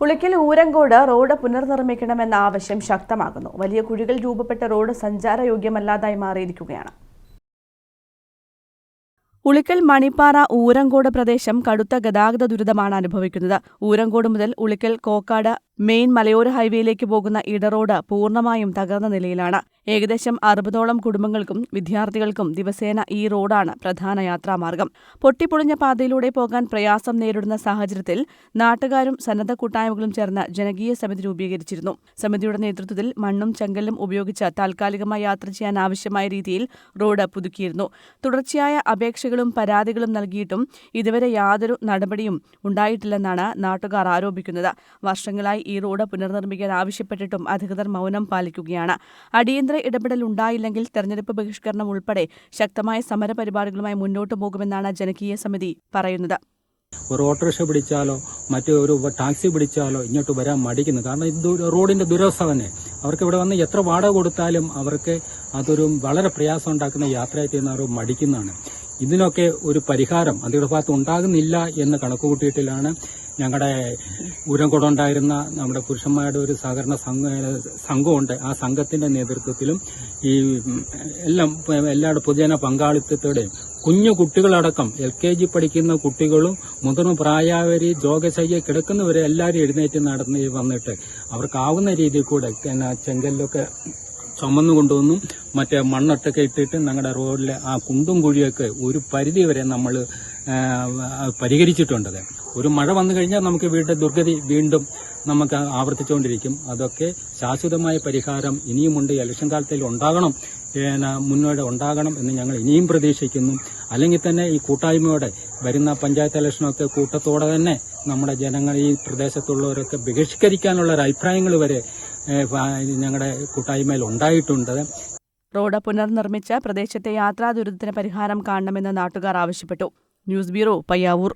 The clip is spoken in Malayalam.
ഉളിക്കൽ ഊരങ്കോട് റോഡ് പുനർനിർമ്മിക്കണമെന്ന ആവശ്യം ശക്തമാകുന്നു. വലിയ കുഴികൾ രൂപപ്പെട്ട റോഡ് സഞ്ചാരയോഗ്യമല്ലാതായി മാറിയിരിക്കുകയാണ്. ഉളിക്കൽ മണിപ്പാറ ഊരങ്കോട് പ്രദേശം കടുത്ത ഗതാഗത ദുരിതമാണ് അനുഭവിക്കുന്നത്. ഊരങ്കോട് മുതൽ ഉളിക്കൽ കോക്കാട് മെയിൻ മലയോര ഹൈവേയിലേക്ക് പോകുന്ന ഇടറോഡ് പൂർണമായും തകർന്ന നിലയിലാണ്. ഏകദേശം അറുപതോളം കുടുംബങ്ങൾക്കും വിദ്യാർത്ഥികൾക്കും ദിവസേന ഈ റോഡാണ് പ്രധാന യാത്രാമാർഗം. പൊട്ടിപ്പൊളിഞ്ഞ പാതയിലൂടെ പോകാൻ പ്രയാസം നേരിടുന്ന സാഹചര്യത്തിൽ നാട്ടുകാരും സന്നദ്ധ കൂട്ടായ്മകളും ചേർന്ന് ജനകീയ സമിതി രൂപീകരിച്ചിരുന്നു. സമിതിയുടെ നേതൃത്വത്തിൽ മണ്ണും ചെങ്കല്ലും ഉപയോഗിച്ച് താൽക്കാലികമായി യാത്ര ചെയ്യാൻ ആവശ്യമായ രീതിയിൽ റോഡ് പുതുക്കിയിരുന്നു. തുടർച്ചയായ അപേക്ഷകളും പരാതികളും നൽകിയിട്ടും ഇതുവരെ യാതൊരു നടപടിയും ഉണ്ടായിട്ടില്ലെന്നാണ് നാട്ടുകാർ ആരോപിക്കുന്നത്. വർഷങ്ങളായി ഈ റോഡ് പുനർനിർമ്മിക്കാൻ ആവശ്യപ്പെട്ടിട്ടും അധികൃതർ മൗനം പാലിക്കുകയാണ്. അടിയന്തര ഇടപെടൽ ഉണ്ടായില്ലെങ്കിൽ തെരഞ്ഞെടുപ്പ് ബഹിഷ്കരണം ഉൾപ്പെടെ ശക്തമായ സമരപരിപാടികളുമായി മുന്നോട്ടു പോകുമെന്നാണ് ജനകീയ സമിതി പറയുന്നത്. ഒരു ഓട്ടോറിക്ഷ പിടിച്ചാലോ മറ്റു ഒരു ടാക്സി പിടിച്ചാലോ ഇങ്ങോട്ട് വരാൻ മടിക്കുന്നു. കാരണം ഇത് റോഡിന്റെ ദുരവസ്ഥ തന്നെ. അവർക്ക് ഇവിടെ വന്ന് എത്ര വാടക കൊടുത്താലും അവർക്ക് അതൊരു വളരെ പ്രയാസം ഉണ്ടാക്കുന്ന യാത്രയായി അവർ മടിക്കുന്നതാണ്. ഇതിനൊക്കെ ഒരു പരിഹാരം അതിയുടെ ഭാഗത്ത് ഉണ്ടാകുന്നില്ല എന്ന് കണക്കുകൂട്ടിയിട്ടിലാണ് ഞങ്ങളുടെ ഊരംകൊടുണ്ടായിരുന്ന നമ്മുടെ പുരുഷന്മാരുടെ ഒരു സഹകരണ സംഘ സംഘമുണ്ട്. ആ സംഘത്തിന്റെ നേതൃത്വത്തിലും ഈ എല്ലാം എല്ലാവരുടെ പൊതുജന പങ്കാളിത്തത്തോടെയും കുഞ്ഞു കുട്ടികളടക്കം എൽ കെ ജി പഠിക്കുന്ന കുട്ടികളും മുതിർന്ന പ്രായവരി രോഗശയ്യ കിടക്കുന്നവരെ എല്ലാവരും എഴുന്നേറ്റ് നടന്ന് വന്നിട്ട് അവർക്കാവുന്ന രീതിയിൽ കൂടെ ചെങ്കല്ലൊക്കെ ചുമന്നു കൊണ്ടുവന്നു മറ്റേ മണ്ണൊട്ടൊക്കെ ഇട്ടിട്ട് ഞങ്ങളുടെ റോഡിലെ ആ കുണ്ടും കുഴിയൊക്കെ ഒരു പരിധി വരെ നമ്മൾ പരിഹരിച്ചിട്ടുണ്ടത്. ഒരു മഴ വന്നു കഴിഞ്ഞാൽ നമുക്ക് വീണ്ടും ദുർഗതി വീണ്ടും നമുക്ക് ആവർത്തിച്ചുകൊണ്ടിരിക്കും അതൊക്കെ ശാശ്വതമായ പരിഹാരം ഇനിയുമുണ്ട്. ഇലക്ഷൻ കാലത്തിൽ ഉണ്ടാകണം മുന്നോട്ട് ഉണ്ടാകണം എന്ന് ഞങ്ങൾ ഇനിയും പ്രതീക്ഷിക്കുന്നു. അല്ലെങ്കിൽ തന്നെ ഈ കൂട്ടായ്മയോടെ വരുന്ന പഞ്ചായത്ത് ഇലക്ഷനൊക്കെ കൂട്ടത്തോടെ തന്നെ നമ്മുടെ ജനങ്ങൾ ഈ പ്രദേശത്തുള്ളവരൊക്കെ ബഹിഷ്കരിക്കാനുള്ള ഒരു അഭിപ്രായങ്ങൾ വരെ ഞങ്ങളുടെ കൂട്ടായ്മയിൽ ഉണ്ടായിട്ടുണ്ട്. റോഡ് പുനർനിർമ്മിച്ച് പ്രദേശത്തെ യാത്രാ ദുരിതത്തിന് പരിഹാരം കാണണമെന്ന് നാട്ടുകാർ ആവശ്യപ്പെട്ടു. News bureau Payyavur.